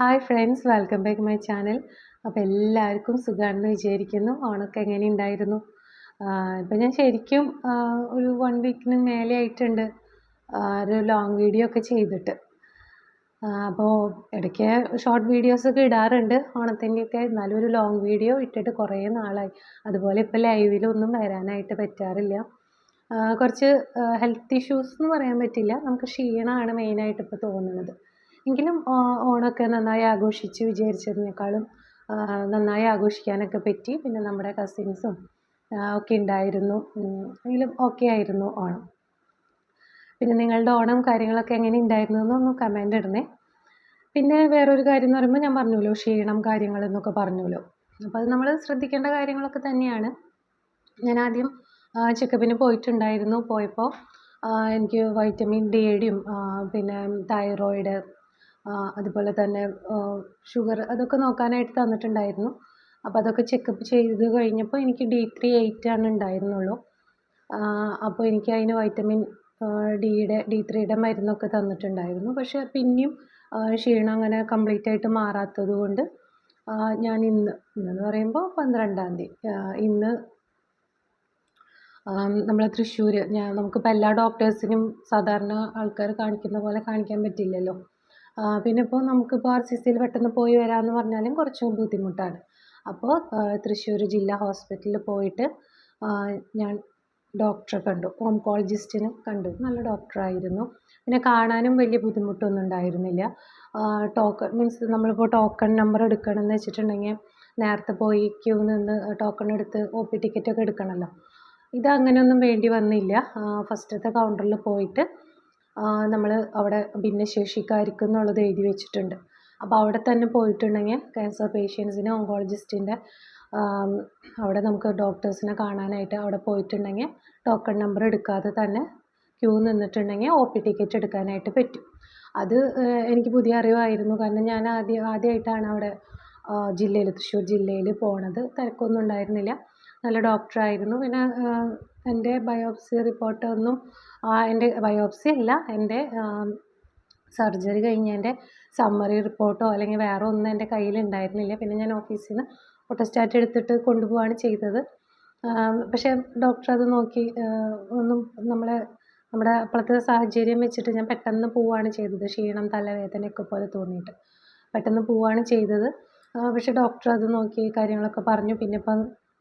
Hi friends welcome back my channel അപ്പോൾ എല്ലാവർക്കും സുഖമാണെന്ന് വിചാരിക്കുന്നു. ഓണൊക്കെ എങ്ങനെ ഉണ്ടായിരുന്നു? ഇപ്പം ഞാൻ ശരിക്കും ഒരു വൺ വീക്കിന് മേലെ ആയിട്ടുണ്ട്. ഒരു ലോങ് വീഡിയോ ഒക്കെ ചെയ്തിട്ട്. അപ്പോൾ ഇടയ്ക്ക് ഷോർട്ട് വീഡിയോസൊക്കെ ഇടാറുണ്ട്. ഓണത്തിന്റെയൊക്കെ എന്നാലും ഒരു ലോങ് വീഡിയോ ഇട്ടിട്ട് കുറേ നാളായി. അതുപോലെ ഇപ്പോൾ ലൈവിലൊന്നും വരാനായിട്ട് പറ്റാറില്ല. കുറച്ച് ഹെൽത്ത് ഇഷ്യൂസ് എന്ന് പറയാൻ പറ്റില്ല. നമുക്ക് ക്ഷീണമാണ് മെയിനായിട്ട് ഇപ്പോൾ തോന്നുന്നത്. എങ്കിലും ഓണമൊക്കെ നന്നായി ആഘോഷിച്ച് വിചാരിച്ചതിനേക്കാളും നന്നായി ആഘോഷിക്കാനൊക്കെ പറ്റി. പിന്നെ നമ്മുടെ കസിൻസും ഒക്കെ ഉണ്ടായിരുന്നു. എങ്കിലും ഓക്കെ ആയിരുന്നു ഓണം. പിന്നെ നിങ്ങളുടെ ഓണം കാര്യങ്ങളൊക്കെ എങ്ങനെ ഉണ്ടായിരുന്നു എന്നൊന്ന് കമന്റ് ഇടണേ. പിന്നെ വേറൊരു കാര്യം എന്ന് പറയുമ്പോൾ ഞാൻ പറഞ്ഞല്ലോ ക്ഷീണം കാര്യങ്ങൾ എന്നൊക്കെ പറഞ്ഞല്ലോ. അപ്പോൾ അത് നമ്മൾ ശ്രദ്ധിക്കേണ്ട കാര്യങ്ങളൊക്കെ തന്നെയാണ്. ഞാൻ ആദ്യം ചെക്കപ്പിന് പോയിട്ടുണ്ടായിരുന്നു. പോയപ്പോൾ എനിക്ക് വൈറ്റമിൻ ഡിയുടെയും പിന്നെ തൈറോയിഡ് അതുപോലെ തന്നെ ഷുഗർ അതൊക്കെ നോക്കാനായിട്ട് തന്നിട്ടുണ്ടായിരുന്നു. അപ്പോൾ അതൊക്കെ ചെക്കപ്പ് ചെയ്ത് കഴിഞ്ഞപ്പോൾ എനിക്ക് ഡി ത്രീ എയ്റ്റ് ആണ് ഉണ്ടായിരുന്നുള്ളൂ. അപ്പോൾ എനിക്ക് അതിന് വൈറ്റമിൻ ഡിയുടെ ഡി ത്രീയുടെ മരുന്നൊക്കെ തന്നിട്ടുണ്ടായിരുന്നു. പക്ഷേ പിന്നെയും ക്ഷീണം അങ്ങനെ കംപ്ലീറ്റ് ആയിട്ട് മാറാത്തത് കൊണ്ട് ഞാൻ ഇന്ന് ഇന്നെന്ന് പറയുമ്പോൾ പന്ത്രണ്ടാം തീയതി ഇന്ന് നമ്മൾ തൃശ്ശൂർ ഞാൻ നമുക്കിപ്പോൾ എല്ലാ ഡോക്ടേഴ്സിനും സാധാരണ ആൾക്കാർ കാണിക്കുന്ന പോലെ കാണിക്കാൻ പറ്റില്ലല്ലോ. പിന്നെ ഇപ്പോൾ നമുക്കിപ്പോൾ ആർ സി സിയിൽ പെട്ടെന്ന് പോയി വരാമെന്ന് പറഞ്ഞാലും കുറച്ചും ബുദ്ധിമുട്ടാണ്. അപ്പോൾ തൃശ്ശൂർ ജില്ലാ ഹോസ്പിറ്റലിൽ പോയിട്ട് ഞാൻ ഡോക്ടറെ കണ്ടു. ഓങ്കോളജിസ്റ്റിനെ കണ്ടു. നല്ല ഡോക്ടറായിരുന്നു. പിന്നെ കാണാനും വലിയ ബുദ്ധിമുട്ടൊന്നും ഉണ്ടായിരുന്നില്ല. ടോക്കൺ മീൻസ് നമ്മളിപ്പോൾ ടോക്കൺ നമ്പർ എടുക്കണം എന്ന് വെച്ചിട്ടുണ്ടെങ്കിൽ നേരത്തെ പോയി ക്യൂ നിന്ന് ടോക്കൺ എടുത്ത് ഒ പി ടിക്കറ്റൊക്കെ എടുക്കണമല്ലോ ഇത് അങ്ങനെയൊന്നും വേണ്ടി വന്നില്ല. ഫസ്റ്റത്തെ കൗണ്ടറിൽ പോയിട്ട് നമ്മൾ അവിടെ ഭിന്നശേഷിക്കാർക്ക് എന്നുള്ളത് എഴുതി വെച്ചിട്ടുണ്ട്. അപ്പോൾ അവിടെ തന്നെ പോയിട്ടുണ്ടെങ്കിൽ ക്യാൻസർ പേഷ്യൻസിന് ഓങ്കോളജിസ്റ്റിന്റെ അവിടെ നമുക്ക് ഡോക്ടേഴ്സിനെ കാണാനായിട്ട് അവിടെ പോയിട്ടുണ്ടെങ്കിൽ ടോക്കൺ നമ്പർ എടുക്കാതെ തന്നെ ക്യൂ നിന്നിട്ടുണ്ടെങ്കിൽ ഒ പി ടിക്കറ്റ് എടുക്കാനായിട്ട് പറ്റും. അത് എനിക്ക് പുതിയ അറിവായിരുന്നു. കാരണം ഞാൻ ആദ്യം ആദ്യമായിട്ടാണ് അവിടെ ജില്ലയിൽ തൃശ്ശൂർ ജില്ലയിൽ പോണത്. തിരക്കൊന്നും ഉണ്ടായിരുന്നില്ല. നല്ല ഡോക്ടറായിരുന്നു. പിന്നെ എന്റെ ബയോപ്സി റിപ്പോർട്ട് ഒന്നും എന്റെ ബയോപ്സി അല്ല എന്റെ സർജറി കഴിഞ്ഞതിന്റെ സമ്മറി റിപ്പോർട്ടോ അല്ലെങ്കിൽ വേറെ ഒന്നും എന്റെ കയ്യിൽ ഉണ്ടായിരുന്നില്ല പിന്നെ ഞാൻ ഓഫീസിൽ നിന്ന് ഫോട്ടോസ്റ്റാറ്റ് എടുത്തിട്ട് കൊണ്ടുപോവാണ് ചെയ്തത്. പക്ഷേ ഡോക്ടർ അത് നോക്കി ഒന്നും നമ്മളെ നമ്മുടെ അപ്പോഴത്തെ സാഹചര്യം വെച്ചിട്ട് ഞാൻ പെട്ടെന്ന് പോവുകയാണ് ചെയ്തത്. ക്ഷീണം തലവേദനയൊക്കെ പോലെ തോന്നിയിട്ട് പെട്ടെന്ന് പോവുകയാണ് ചെയ്തത്. പക്ഷേ ഡോക്ടർ അത് നോക്കി കാര്യങ്ങളൊക്കെ പറഞ്ഞു. പിന്നെ ഇപ്പം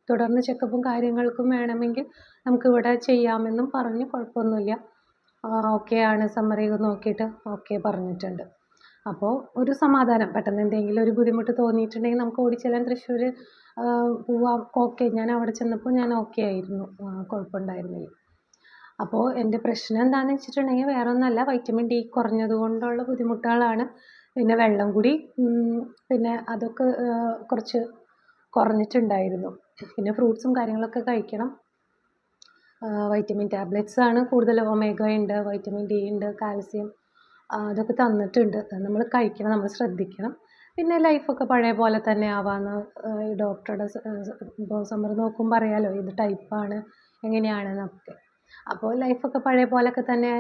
തുടർന്ന് ചെക്കപ്പും കാര്യങ്ങൾക്കും വേണമെങ്കിൽ നമുക്ക് ഇവിടെ ചെയ്യാമെന്നും പറഞ്ഞു. കുഴപ്പമൊന്നുമില്ല. ഓക്കെ ആണ്. സമ്മറി നോക്കിയിട്ട് ഓക്കെ പറഞ്ഞിട്ടുണ്ട്. അപ്പോൾ ഒരു സമാധാനം. പെട്ടെന്ന് എന്തെങ്കിലും ഒരു ബുദ്ധിമുട്ട് തോന്നിയിട്ടുണ്ടെങ്കിൽ നമുക്ക് ഓടിച്ചെല്ലാൻ തൃശ്ശൂർ പോവാം. ഓക്കെ ഞാൻ അവിടെ ചെന്നപ്പോൾ ഞാൻ ഓക്കെ ആയിരുന്നു. കുഴപ്പമുണ്ടായിരുന്നില്ല. അപ്പോൾ എന്റെ പ്രശ്നം എന്താണെന്ന് വെച്ചിട്ടുണ്ടെങ്കിൽ വേറെ ഒന്നല്ല വൈറ്റമിൻ ഡി കുറഞ്ഞത് കൊണ്ടുള്ള ബുദ്ധിമുട്ടുകളാണ്. പിന്നെ വെള്ളം കൂടി പിന്നെ അതൊക്കെ കുറച്ച് കുറഞ്ഞിട്ടുണ്ടായിരുന്നു. പിന്നെ ഫ്രൂട്ട്സും കാര്യങ്ങളൊക്കെ കഴിക്കണം. വൈറ്റമിൻ ടാബ്ലറ്റ്സ് ആണ് കൂടുതൽ ഒമേഗ ഉണ്ട് വൈറ്റമിൻ ഡി ഉണ്ട് കാൽസ്യം അതൊക്കെ തന്നിട്ടുണ്ട്. നമ്മൾ കഴിക്കണം നമ്മൾ ശ്രദ്ധിക്കണം. പിന്നെ ലൈഫൊക്കെ പഴയ പോലെ തന്നെ ആവാമെന്ന് ഈ ഡോക്ടറുടെ ഇപ്പോൾ സമ്മർ നോക്കുമ്പോൾ അറിയാലോ ഇത് ടൈപ്പാണ് എങ്ങനെയാണെന്നൊക്കെ അപ്പോൾ ലൈഫൊക്കെ പഴയ പോലെയൊക്കെ തന്നെ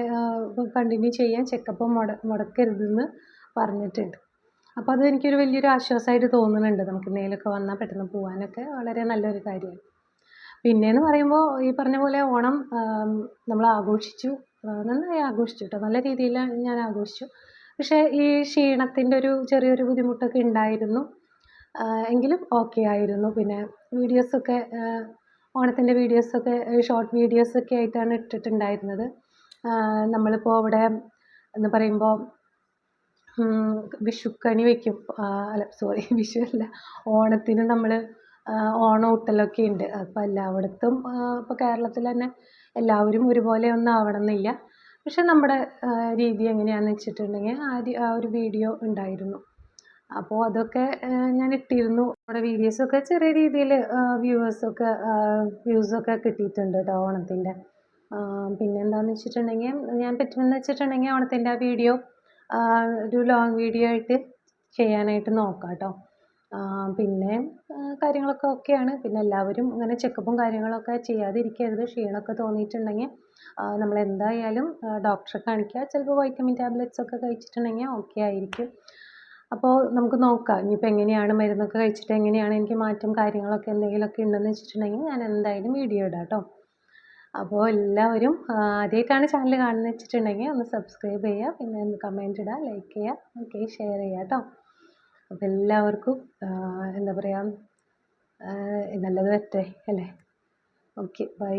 കണ്ടിന്യൂ ചെയ്യാൻ ചെക്കപ്പ് മുട മുടക്കരുതെന്ന് പറഞ്ഞിട്ടുണ്ട്. അപ്പോൾ അത് എനിക്കൊരു വലിയൊരു ആശ്വാസമായിട്ട് തോന്നുന്നുണ്ട്. നമുക്ക് എന്തെങ്കിലുമൊക്കെ വന്നാൽ പെട്ടെന്ന് പോകാനൊക്കെ വളരെ നല്ലൊരു കാര്യമാണ്. പിന്നെയെന്ന് പറയുമ്പോൾ ഈ പറഞ്ഞ പോലെ ഓണം നമ്മൾ ആഘോഷിച്ചു. നന്നായി ആഘോഷിച്ചു കേട്ടോ നല്ല രീതിയിൽ ഞാൻ ആഘോഷിച്ചു. പക്ഷേ ഈ ക്ഷീണത്തിന്റെ ഒരു ചെറിയൊരു ബുദ്ധിമുട്ടൊക്കെ ഉണ്ടായിരുന്നു. എങ്കിലും ഓക്കെ ആയിരുന്നു. പിന്നെ വീഡിയോസൊക്കെ ഓണത്തിന്റെ വീഡിയോസൊക്കെ ഷോർട്ട് വീഡിയോസൊക്കെ ആയിട്ടാണ് ഇട്ടിട്ടുണ്ടായിരുന്നത്. നമ്മളിപ്പോൾ അവിടെ എന്ന് പറയുമ്പോൾ വിഷുക്കണി വെക്കും. ആ, അല്ല സോറി വിഷു അല്ല ഓണത്തിന് നമ്മൾ ഓണൂട്ടലൊക്കെ ഉണ്ട് അപ്പോൾ എല്ലായിടത്തും ഇപ്പോൾ കേരളത്തിൽ തന്നെ എല്ലാവരും ഒരുപോലെ ഒന്നും ആവണമെന്നില്ല പക്ഷെ നമ്മുടെ രീതി എങ്ങനെയാണെന്ന് വെച്ചിട്ടുണ്ടെങ്കിൽ ആ ആ ഒരു വീഡിയോ ഉണ്ടായിരുന്നു. അപ്പോൾ അതൊക്കെ ഞാൻ ഇട്ടിരുന്നു. നമ്മുടെ വീഡിയോസൊക്കെ ചെറിയ രീതിയിൽ വ്യൂവേഴ്സൊക്കെ വ്യൂസൊക്കെ കിട്ടിയിട്ടുണ്ട് കേട്ടോ ഓണത്തിന്റെ പിന്നെന്താണെന്ന് വെച്ചിട്ടുണ്ടെങ്കിൽ ഞാൻ പറ്റുമെന്ന് വെച്ചിട്ടുണ്ടെങ്കിൽ ഓണത്തിന്റെ ആ വീഡിയോ ഒരു ലോങ് വീഡിയോ ആയിട്ട് ചെയ്യാനായിട്ട് നോക്കാം കേട്ടോ പിന്നെ കാര്യങ്ങളൊക്കെ ഓക്കെയാണ് പിന്നെ എല്ലാവരും ഇങ്ങനെ ചെക്കപ്പും കാര്യങ്ങളൊക്കെ ചെയ്യാതിരിക്കരുത്. ക്ഷീണമൊക്കെ തോന്നിയിട്ടുണ്ടെങ്കിൽ നമ്മൾ എന്തായാലും ഡോക്ടറെ കാണിക്കുക. ചിലപ്പോൾ വൈറ്റമിൻ ടാബ്ലറ്റ്സ് ഒക്കെ കഴിച്ചിട്ടുണ്ടെങ്കിൽ ഓക്കെ ആയിരിക്കും. അപ്പോൾ നമുക്ക് നോക്കാം. ഇനിയിപ്പോൾ എങ്ങനെയാണ് മരുന്നൊക്കെ കഴിച്ചിട്ട് എങ്ങനെയാണ് എനിക്ക് മാറ്റം കാര്യങ്ങളൊക്കെ എന്തെങ്കിലുമൊക്കെ ഉണ്ടെന്ന് വെച്ചിട്ടുണ്ടെങ്കിൽ ഞാൻ എന്തായാലും വീഡിയോ ഇടാം കേട്ടോ അപ്പോൾ എല്ലാവരും ആദ്യമായിട്ടാണ് ചാനൽ കാണുന്നത് വെച്ചിട്ടുണ്ടെങ്കിൽ ഒന്ന് സബ്സ്ക്രൈബ് ചെയ്യുക പിന്നെ ഒന്ന് കമന്റ് ഇടുക ലൈക്ക് ചെയ്യുക ഓക്കെ ഷെയർ ചെയ്യുക കേട്ടോ അപ്പോൾ എല്ലാവർക്കും എന്താ പറയുക നല്ലത് വരട്ടെ അല്ലേ? Okay bye